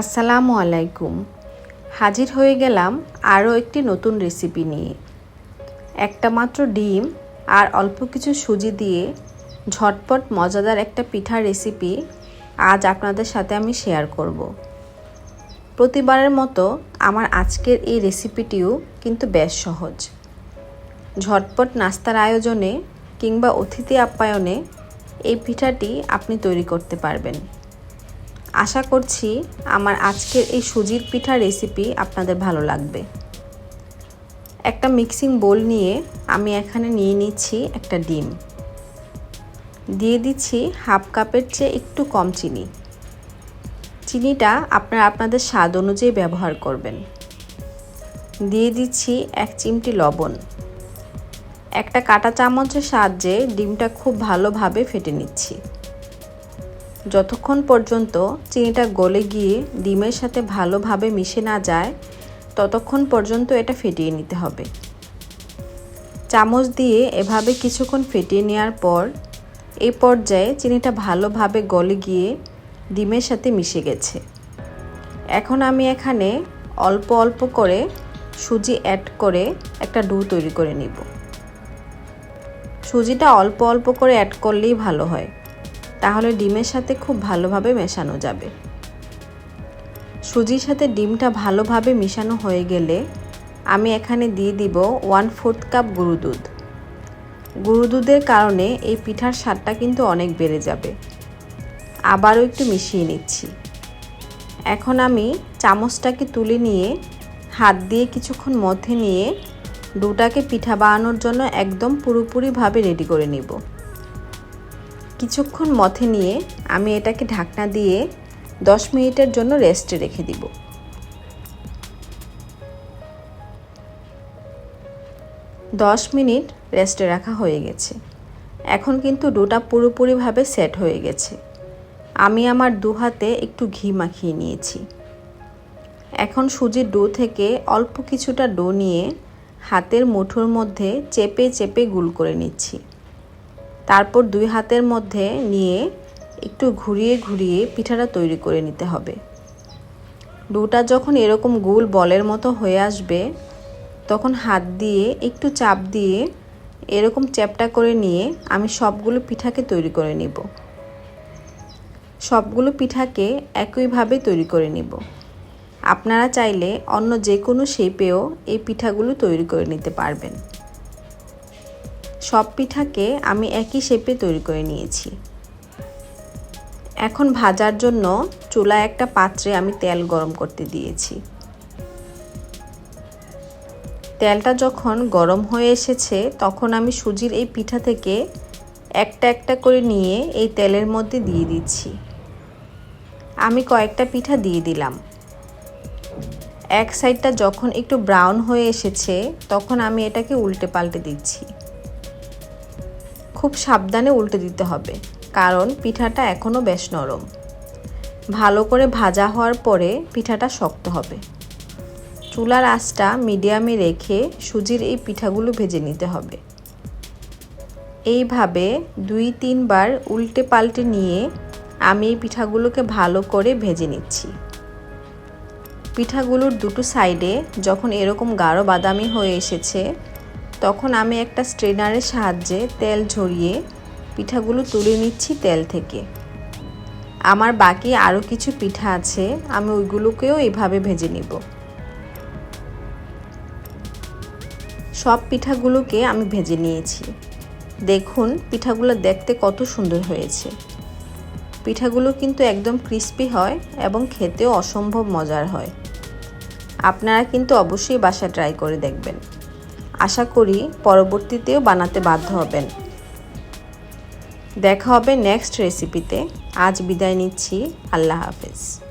আসসালামু আলাইকুম। হাজির হয়ে গেলাম আরও একটি নতুন রেসিপি নিয়ে। একটা মাত্র ডিম আর অল্প কিছু সুজি দিয়ে ঝটপট মজাদার একটা পিঠার রেসিপি আজ আপনাদের সাথে আমি শেয়ার করব। প্রতিবারের মতো আমার আজকের এই রেসিপিটিও কিন্তু বেশ সহজ। ঝটপট নাস্তার আয়োজনে কিংবা অতিথি আপ্যায়নে এই পিঠাটি আপনি তৈরি করতে পারবেন। আশা করছি আমার আজকের এই সুজির পিঠা রেসিপি আপনাদের ভালো লাগবে। একটা মিক্সিং বোল নিয়ে আমি এখানে নিয়ে নিচ্ছি একটা ডিম। দিয়ে দিচ্ছি হাফ কাপের চেয়ে একটু কম চিনি। চিনিটা আপনারা আপনাদের স্বাদ অনুযায়ী ব্যবহার করবেন। দিয়ে দিচ্ছি এক চিমটি লবণ। একটা কাটা চামচের সাহায্যে ডিমটা খুব ভালোভাবে ফেটে নিচ্ছি। যতক্ষণ পর্যন্ত চিনিটা গলে গিয়ে ডিমের সাথে ভালোভাবে মিশে না যায়, ততক্ষণ পর্যন্ত এটা ফেটিয়ে নিতে হবে। চামচ দিয়ে এভাবে কিছুক্ষণ ফেটিয়ে নেওয়ার পর এই পর্যায়ে চিনিটা ভালোভাবে গলে গিয়ে ডিমের সাথে মিশে গেছে। এখন আমি এখানে অল্প অল্প করে সুজি অ্যাড করে একটা ডু তৈরি করে নিব। সুজিটা অল্প অল্প করে অ্যাড করলেই ভালো হয়। তাহলে ডিমের সাথে খুব ভালোভাবে মেশানো যাবে। সুজির সাথে ডিমটা ভালোভাবে মিশানো হয়ে গেলে আমি এখানে দিয়ে দিব ওয়ান ফোর্থ কাপ গুঁড়ো দুধ। গুঁড়ো দুধের কারণে এই পিঠার স্বাদটা কিন্তু অনেক বেড়ে যাবে। আবারও একটু মিশিয়ে নিচ্ছি। এখন আমি চামচটাকে তুলে নিয়ে হাত দিয়ে কিছুক্ষণ মধ্যে নিয়ে দুটাকে পিঠা বানানোর জন্য একদম পুরোপুরিভাবে রেডি করে নিব। কিছুক্ষণ মথে নিয়ে আমি এটাকে ঢাকনা দিয়ে দশ মিনিটের জন্য রেস্টে রেখে দিব। দশ মিনিট রেস্টে রাখা হয়ে গেছে। এখন কিন্তু ডোটা পুরোপুরিভাবে সেট হয়ে গেছে। আমি আমার দু হাতে একটু ঘি মাখিয়ে নিয়েছি। এখন সুজির ডো থেকে অল্প কিছুটা ডো নিয়ে হাতের মুঠোর মধ্যে চেপে চেপে গুল করে নিচ্ছি। তারপর দুই হাতের মধ্যে নিয়ে একটু ঘুরিয়ে ঘুরিয়ে পিঠাটা তৈরি করে নিতে হবে। ডোটা যখন এরকম গোল বলের মতো হয়ে আসবে, তখন হাত দিয়ে, একটু চাপ দিয়ে এরকম চ্যাপটা করে নিয়ে আমি সবগুলো পিঠাকে তৈরি করে নিব। সবগুলো পিঠাকে একইভাবে তৈরি করে নিব। আপনারা চাইলে অন্য যে কোনো শেপেও এই পিঠাগুলো তৈরি করে নিতে পারবেন। সব পিঠাকে আমি একই শেপে তৈরি করে নিয়েছি। এখন ভাজার জন্য চুলায় একটা পাত্রে আমি তেল গরম করতে দিয়েছি। তেলটা যখন গরম হয়ে এসেছে, তখন আমি সুজির এই পিঠা থেকে একটা একটা করে নিয়ে এই তেলের মধ্যে দিয়ে দিচ্ছি। আমি কয়েকটা পিঠা দিয়ে দিলাম। এক সাইডটা যখন একটু ব্রাউন হয়ে এসেছে, তখন আমি এটাকে উল্টে পাল্টে দিচ্ছি। খুব সাবধানে উল্টে দিতে হবে, কারণ পিঠাটা এখনও বেশ নরম। ভালো করে ভাজা হওয়ার পরে পিঠাটা শক্ত হবে। চুলার আঁচটা মিডিয়ামে রেখে সুজির এই পিঠাগুলো ভেজে নিতে হবে। এইভাবে দুই তিনবার উল্টে পাল্টে নিয়ে আমি এই পিঠাগুলোকে ভালো করে ভেজে নিচ্ছি। পিঠাগুলোর দুটো সাইডে যখন এরকম গাঢ় বাদামি হয়ে এসেছে তখন আমি একটা স্ট্রেনারের সাহায্যে তেল ঝরিয়ে পিঠাগুলো তুলে নিচ্ছি তেল থেকে। আমার বাকি আরও কিছু পিঠা আছে, আমি ওইগুলোকেও এভাবে ভেজে নিব। সব পিঠাগুলোকে আমি ভেজে নিয়েছি। দেখুন, পিঠাগুলো দেখতে কত সুন্দর হয়েছে। পিঠাগুলো কিন্তু একদম ক্রিস্পি হয় এবং খেতেও অসম্ভব মজার হয়। আপনারা কিন্তু অবশ্যই বাসা ট্রাই করে দেখবেন। আশা করি পরবর্তীতেও বানাতে বাধ্য হবেন। দেখা হবে নেক্সট রেসিপিতে আজ বিদায় নিচ্ছি। আল্লাহ হাফেজ।